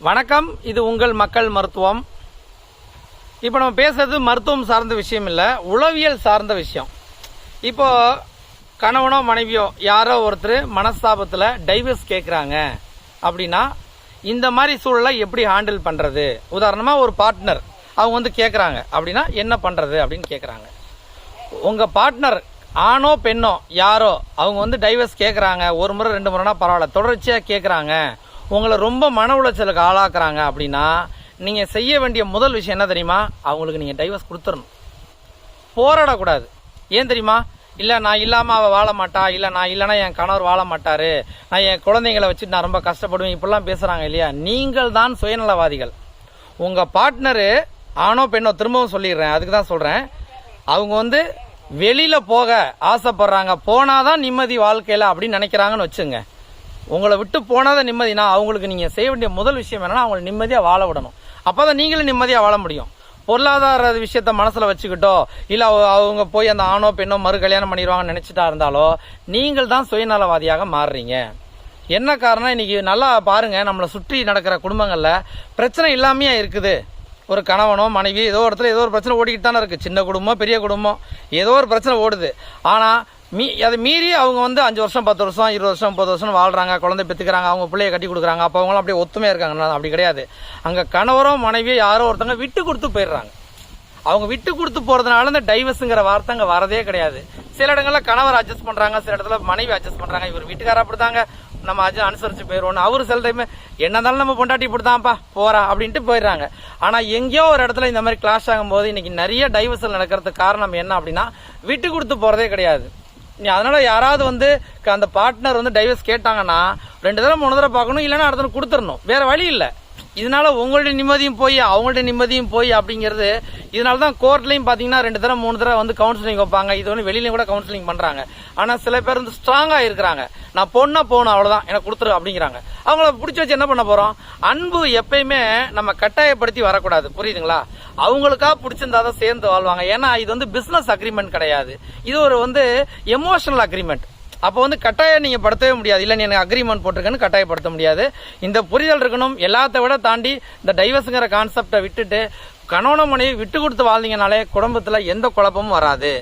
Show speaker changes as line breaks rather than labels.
வணக்கம். இது உங்கள் மக்கள் மருத்துவம். இப்போ நம்ம பேசுறது மருத்துவம் சார்ந்த விஷயம் இல்லை உளவியல் சார்ந்த விஷயம். இப்போ கணவனோ மனைவியோ யாரோ ஒருத்தர் மனஸ்தாபத்தில் டைவர்ஸ் கேட்குறாங்க அப்படின்னா இந்த மாதிரி சூழலை எப்படி ஹேண்டில் பண்ணுறது உதாரணமாக ஒரு பார்ட்னர் அவங்க வந்து கேட்குறாங்க அப்படின்னா என்ன பண்ணுறது அப்படின்னு கேட்குறாங்க உங்கள் பார்ட்னர் ஆணோ பெண்ணோ யாரோ அவங்க வந்து டைவர்ஸ் கேட்குறாங்க ஒரு முறை ரெண்டு முறைனா பரவாயில்ல தொடர்ச்சியாக கேட்குறாங்க உங்களை ரொம்ப மன உளைச்சலுக்கு ஆளாக்குறாங்க அப்படின்னா நீங்கள் செய்ய வேண்டிய முதல் விஷயம் என்ன தெரியுமா? அவங்களுக்கு நீங்கள் டைவர்ஸ் கொடுத்துடணும் போராடக்கூடாது. ஏன் தெரியுமா? இல்லை நான் இல்லாமல் அவள் வாழ மாட்டா இல்லை நான் இல்லைன்னா என் கணவர் வாழ மாட்டார் நான் என் குழந்தைங்களை வச்சுட்டு நான் ரொம்ப கஷ்டப்படுவேன் இப்படிலாம் பேசுகிறாங்க இல்லையா? நீங்கள் தான் சுயநலவாதிகள். உங்கள் பார்ட்னரு ஆணோ பெண்ணோ திரும்பவும் சொல்லிடுறேன் அதுக்கு தான் சொல்கிறேன் அவங்க வந்து வெளியில் போக ஆசைப்படுறாங்க. போனாதான் நிம்மதி வாழ்க்கையில் அப்படின்னு நினைக்கிறாங்கன்னு வச்சுங்க. உங்களை விட்டு போனாதான் நிம்மதினா அவங்களுக்கு நீங்கள் செய்ய வேண்டிய முதல் விஷயம் என்னென்னா அவங்களை நிம்மதியாக வாழ விடணும். அப்போ தான் நீங்களும் நிம்மதியாக வாழ முடியும். பொருளாதார விஷயத்த மனசில் வச்சுக்கிட்டோ இல்லை அவங்க போய் அந்த ஆணோ பெண்ணோ மறு கல்யாணம் பண்ணிடுவாங்கன்னு நினச்சிட்டா இருந்தாலோ நீங்கள் தான் சுயநலவாதியாக மாறுறீங்க. என்ன காரணம்? இன்றைக்கி நல்லா பாருங்கள் நம்மளை சுற்றி நடக்கிற குடும்பங்களில் பிரச்சனை இல்லாமையாக இருக்குது. ஒரு கணவனோ மனைவி ஏதோ இடத்துல ஏதோ ஒரு பிரச்சனை ஓடிக்கிட்டு தானே இருக்குது சின்ன குடும்பம் பெரிய குடும்பம் ஏதோ ஒரு பிரச்சனை ஓடுது. ஆனால் மீ அதை மீறி அவங்க வந்து அஞ்சு வருஷம் பத்து வருஷம் இருபது வருஷம் முப்பது வருஷம் வாழ்கிறாங்க குழந்தை பெற்றுக்கிறாங்க அவங்க பிள்ளைய கட்டி கொடுக்குறாங்க அப்போ அவங்களாம் அப்படியே ஒத்துமையாக இருக்காங்க. அப்படி கிடையாது. அங்கே கணவரோ மனைவியோ யாரோ ஒருத்தங்க விட்டு கொடுத்து போயிடுறாங்க. அவங்க விட்டு கொடுத்து போகிறதுனால இந்த டைவர்ஸுங்கிற வார்த்தை அங்கே வரதே கிடையாது. சில இடங்களில் கணவர் அட்ஜஸ்ட் பண்ணுறாங்க சில இடத்துல மனைவி அட்ஜஸ்ட் பண்ணுறாங்க இவர் வீட்டுக்கார அப்படிதாங்க நம்ம அஜ அனுசரித்து போயிடுவோம் அவரு சில டைம் என்ன இருந்தாலும் நம்ம பொண்டாட்டி இப்படிதான்ப்பா போகிறா அப்படின்ட்டு போயிடுறாங்க. ஆனால் எங்கேயோ ஒரு இடத்துல இந்த மாதிரி கிளாஷ் ஆகும்போது இன்றைக்கி நிறைய டைவர்ஸில் நடக்கிறதுக்கு காரணம் என்ன அப்படின்னா விட்டு கொடுத்து போகிறதே கிடையாது. அதனால யாராவது வந்து க- அந்த பார்ட்னர் வந்து டைவர்ஸ் கேட்டாங்கன்னா ரெண்டு தடவை மூணு தடவை பார்க்கணும் இல்லைன்னா அடுத்த கொடுத்துடணும். வேற வழி இல்லை. இதனால உங்களுடைய நிம்மதியும் போய் அவங்களுடைய நிம்மதியும் போய் அப்படிங்கிறது இதனால தான் கோர்ட்லையும் பார்த்தீங்கன்னா ரெண்டு தடவை மூணு தடவை வந்து கவுன்சிலிங் வைப்பாங்க. இது வந்து வெளியிலையும் கூட கவுன்சிலிங் பண்ணுறாங்க ஆனால் சில பேர் வந்து ஸ்ட்ராங்காக இருக்கிறாங்க. நான் பொண்ணா போகணும் அவ்வளோதான் எனக்கு கொடுத்துரு அப்படிங்கிறாங்க. அவங்கள பிடிச்சி வச்சு என்ன பண்ண போகிறோம் அன்பு எப்பயுமே நம்ம கட்டாயப்படுத்தி வரக்கூடாது. புரியுதுங்களா? அவங்களுக்கா பிடிச்சிருந்தா தான் சேர்ந்து வாழ்வாங்க. ஏன்னா இது வந்து பிஸ்னஸ் அக்ரிமெண்ட் கிடையாது. இது ஒரு வந்து எமோஷனல் அக்ரிமெண்ட் அப்போ வந்து கட்டாயம் நீங்கள் படுத்தவே முடியாது. இல்லை நீ எனக்கு அக்ரிமெண்ட் போட்டிருக்கேன்னு கட்டாயப்படுத்த முடியாது. இந்த புரிதல் இருக்கணும். எல்லாத்த விட தாண்டி இந்த டைவர்ஸுங்கிற கான்செப்டை விட்டுட்டு கணவன மனைவி விட்டு கொடுத்து வாழ்ந்தீங்கனாலே குடும்பத்தில் எந்த குழப்பமும் வராது.